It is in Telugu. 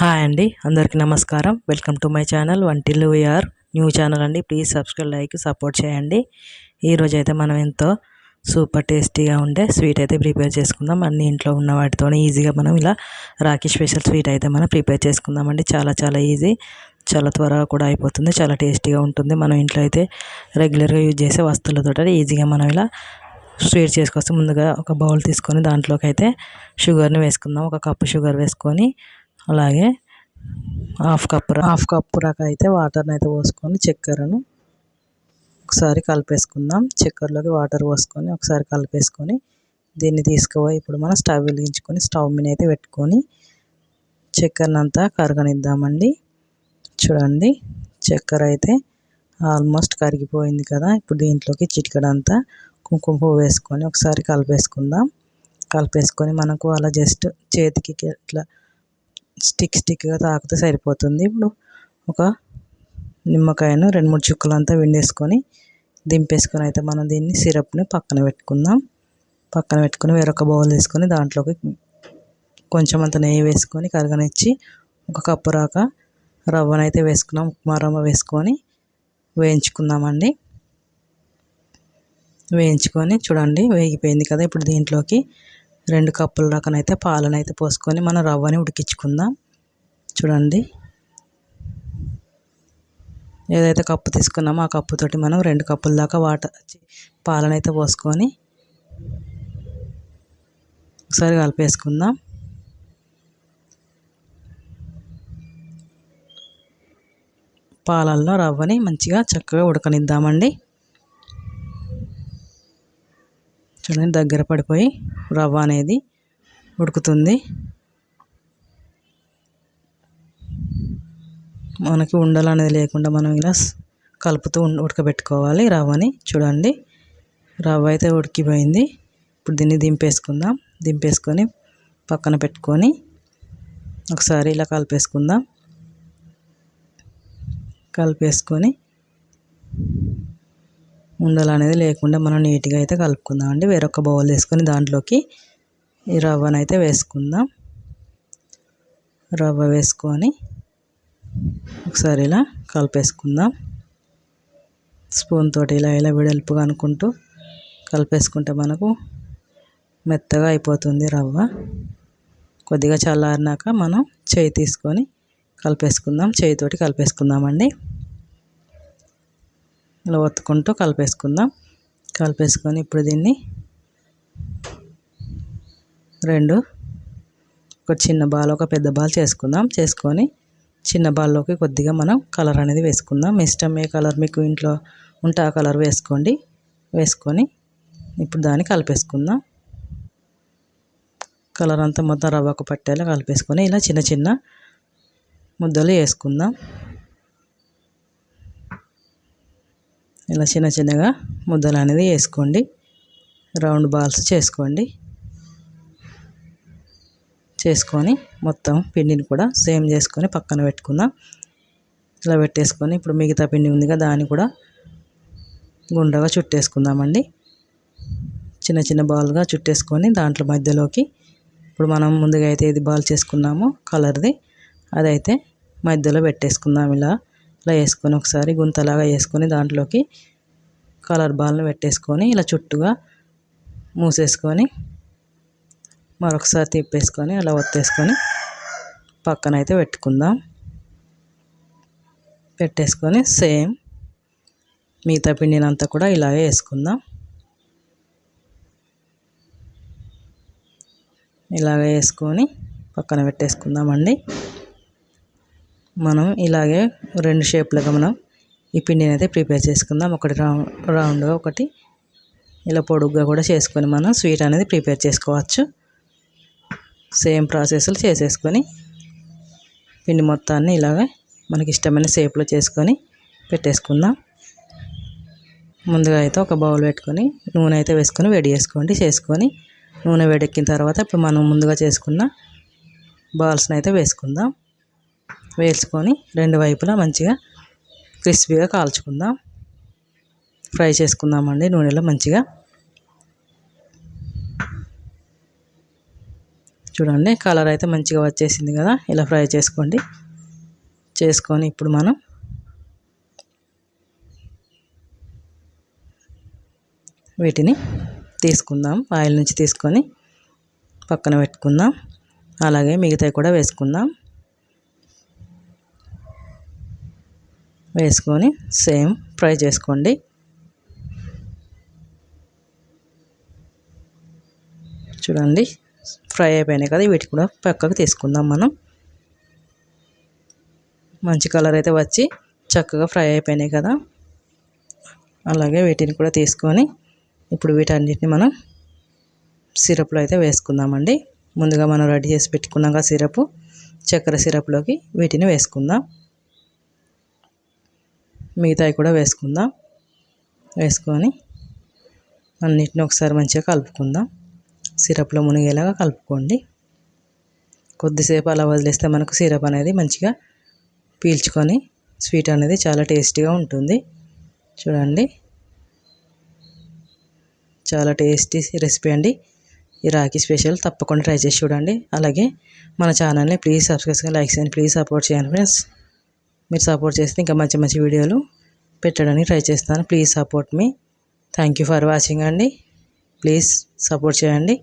హాయ్ అండి అందరికీ నమస్కారం. వెల్కమ్ టు మై ఛానల్ వంటిల్లు వీఆర్ న్యూ ఛానల్ అండి ప్లీజ్ సబ్స్క్రైబ్ లైక్ సపోర్ట్ చేయండి. ఈరోజు అయితే మనం ఎంతో సూపర్ టేస్టీగా ఉండే స్వీట్ అయితే ప్రిపేర్ చేసుకుందాం. అన్ని ఇంట్లో ఉన్న వాటితో ఈజీగా మనం ఇలా రాఖీ స్పెషల్ స్వీట్ అయితే మనం ప్రిపేర్ చేసుకుందామండి. చాలా చాలా ఈజీ. చాలా త్వరగా కూడా అయిపోతుంది చాలా టేస్టీగా ఉంటుంది. మనం ఇంట్లో అయితే రెగ్యులర్గా యూజ్ చేసే వస్తువులతో ఈజీగా మనం ఇలా స్వీట్ చేసుకొస్తే ముందుగా ఒక బౌల్ తీసుకొని దాంట్లోకి అయితే షుగర్ని వేసుకుందాం. ఒక కప్పు షుగర్ వేసుకొని అలాగే హాఫ్ కప్ హాఫ్ కప్పు రక అయితే వాటర్ని అయితే పోసుకొని చక్కెరను ఒకసారి కలిపేసుకుందాం. చక్కెరలోకి వాటర్ పోసుకొని ఒకసారి కలిపేసుకొని దీన్ని తీసుకుపోయి ఇప్పుడు మనం స్టవ్ వెలిగించుకొని స్టవ్ మీద అయితే పెట్టుకొని చక్కెరనంతా కరగనిద్దామండి. చూడండి చక్కెర అయితే ఆల్మోస్ట్ కరిగిపోయింది కదా. ఇప్పుడు దీంట్లోకి చిటికడంతా కుంకుమ పువ్వు వేసుకొని ఒకసారి కలిపేసుకుందాం. కలిపేసుకొని మనకు అలా జస్ట్ చేతికి ఇట్లా స్టిక్ స్టిక్గా తాకితే సరిపోతుంది. ఇప్పుడు ఒక నిమ్మకాయను రెండు మూడు చుక్కలు అంతా విండేసుకొని దింపేసుకొని అయితే మనం దీన్ని సిరప్ని పక్కన పెట్టుకుందాం. పక్కన పెట్టుకొని వేరొక బౌల్ తీసుకొని దాంట్లోకి కొంచెం అంత నెయ్యి వేసుకొని కరగనిచ్చి ఒక కప్పు రాక రవ్వనైతే వేసుకున్నాం. ఉప్మా రవ్వ వేసుకొని వేయించుకుందామండి. వేయించుకొని చూడండి వేగిపోయింది కదా ఇప్పుడు దీంట్లోకి. రెండు కప్పుల రకనైతే పాలనైతే పోసుకొని మనం రవ్వని ఉడికించుకుందాం. చూడండి. ఏదైతే కప్పు తీసుకున్నామో ఆ కప్పుతోటి మనం రెండు కప్పుల దాకా వాటర్ పాలనైతే పోసుకొని ఒకసారి కలిపేసుకుందాం. పాలల్లో రవ్వని మంచిగా చక్కగా ఉడకనిద్దామండి. చూడండి దగ్గర పడిపోయి రవ్వ అనేది ఉడుకుతుంది. మనకి ఉండలు అనేది లేకుండా మనం ఇలా కలుపుతూ ఉడకబెట్టుకోవాలి రవ్వని. చూడండి రవ్వ అయితే ఉడికిపోయింది. ఇప్పుడు దీన్ని దింపేసుకుందాం. దింపేసుకొని పక్కన పెట్టుకొని ఒకసారి ఇలా కలిపేసుకుందాం. కలిపేసుకొని ఉండలు అనేది లేకుండా మనం నీట్గా అయితే కలుపుకుందాం అండి. వేరొక బౌల్ తీసుకొని దాంట్లోకి ఈ రవ్వను అయితే వేసుకుందాం. రవ్వ వేసుకొని ఒకసారి ఇలా కలిపేసుకుందాం. స్పూన్ తోటి ఇలా ఇలా వెడల్పుగా అనుకుంటూ కలిపేసుకుంటే మనకు మెత్తగా అయిపోతుంది రవ్వ. కొద్దిగా చల్లారినాక మనం చేయి తీసుకొని కలిపేసుకుందాం. చేయితోటి కలిపేసుకుందామండి. ఇలా ఒత్తుకుంటూ కలిపేసుకుందాం. కలిపేసుకొని ఇప్పుడు దీన్ని రెండు ఒక చిన్న బాల్ ఒక పెద్ద బాల్ చేసుకుందాం. చేసుకొని చిన్న బాల్లోకి కొద్దిగా మనం కలర్ అనేది వేసుకుందాం. ఇష్టం ఏ కలర్ మీకు ఇంట్లో ఉంటే ఆ కలర్ వేసుకోండి. వేసుకొని ఇప్పుడు దాన్ని కలిపేసుకుందాం. కలర్ అంతా మొత్తం రవ్వకు పట్టేలా కలిపేసుకొని ఇలా చిన్న చిన్న ముద్దలు వేసుకుందాం. ఇలా చిన్న చిన్నగా ముద్దలు అనేది వేసుకోండి. రౌండ్ బాల్స్ చేసుకోండి. చేసుకొని మొత్తం పిండిని కూడా సేమ్ చేసుకొని పక్కన పెట్టుకుందాం. ఇలా పెట్టేసుకొని ఇప్పుడు మిగతా పిండి ఉందిగా దాన్ని కూడా గుండగా చుట్టేసుకుందామండి. చిన్న చిన్న బాల్గా చుట్టేసుకొని దాంట్లో మధ్యలోకి ఇప్పుడు మనం ముందుగా అయితే ఏది బాల్ చేసుకున్నామో కలర్ది అదైతే మధ్యలో పెట్టేసుకుందాం ఇలా. ఇలా వేసుకొని ఒకసారి గుంతలాగా వేసుకొని దాంట్లోకి కలర్ బాల్ని పెట్టేసుకొని ఇలా చుట్టుగా మూసేసుకొని మరొకసారి తిప్పేసుకొని అలా ఒత్తేసుకొని పక్కన అయితే పెట్టుకుందాం. పెట్టేసుకొని సేమ్ మిగతా పిండినంతా కూడా ఇలాగే వేసుకుందాం. ఇలాగ వేసుకొని పక్కన పెట్టేసుకుందామండి. మనం ఇలాగే రెండు షేప్లుగా మనం ఈ పిండిని అయితే ప్రిపేర్ చేసుకుందాం. ఒకటి రౌండ్ రౌండ్గా ఒకటి. ఇలా పొడుగ్గా కూడా చేసుకొని మనం స్వీట్ అనేది ప్రిపేర్ చేసుకోవచ్చు. సేమ్ ప్రాసెస్లు చేసేసుకొని పిండి మొత్తాన్ని ఇలాగ మనకి ఇష్టమైన షేప్లో చేసుకొని పెట్టేసుకుందాం. ముందుగా అయితే ఒక బౌల్ పెట్టుకొని నూనె అయితే వేసుకొని వేడి చేసుకోండి. చేసుకొని నూనె వేడెక్కిన తర్వాత ఇప్పుడు మనం ముందుగా చేసుకున్న బాల్స్ని అయితే వేసుకుందాం. వేసుకొని రెండు వైపులా మంచిగా క్రిస్పీగా కాల్చుకుందాం. ఫ్రై చేసుకుందామండి నూనెలో మంచిగా. చూడండి కలర్ అయితే మంచిగా వచ్చేసింది కదా ఇలా ఫ్రై చేసుకోండి. చేసుకొని ఇప్పుడు మనం వీటిని తీసుకుందాం. ఆయిల్ నుంచి తీసుకొని పక్కన పెట్టుకుందాం. అలాగే మిగతాయి కూడా వేసుకుందాం. వేసుకొని సేమ్ ఫ్రై చేసుకోండి. చూడండి ఫ్రై అయిపోయినాయి కదా వీటికి కూడా పక్కకు తీసుకుందాం మనం. మంచి కలర్ అయితే వచ్చి చక్కగా ఫ్రై అయిపోయినాయి కదా. అలాగే వీటిని కూడా తీసుకొని ఇప్పుడు వీటన్నిటిని మనం సిరప్లో అయితే వేసుకుందామండి. ముందుగా మనం రెడీ చేసి పెట్టుకున్నాక సిరప్ చక్కెర సిరప్లోకి వీటిని వేసుకుందాం. మిగతాయి కూడా వేసుకుందాం. వేసుకొని అన్నిటిని ఒకసారి మంచిగా కలుపుకుందాం. సిరప్లో మునిగేలాగా కలుపుకోండి. కొద్దిసేపు అలా వదిలేస్తే మనకు సిరప్ అనేది మంచిగా పీల్చుకొని స్వీట్ అనేది చాలా టేస్టీగా ఉంటుంది. చూడండి. చాలా టేస్టీ రెసిపీ అండి. ఈ రాఖీ స్పెషల్ తప్పకుండా ట్రై చేసి చూడండి. అలాగే మన ఛానల్ని please subscribe likes and please support చేయండి ఫ్రెండ్స్. మీరు సపోర్ట్ చేస్తే ఇంకా మంచి మంచి వీడియోలు పెట్టడానికి ట్రై చేస్తాను. ప్లీజ్ సపోర్ట్ మీ థ్యాంక్ యూ ఫర్ వాచింగ్ అండి. ప్లీజ్ సపోర్ట్ చేయండి.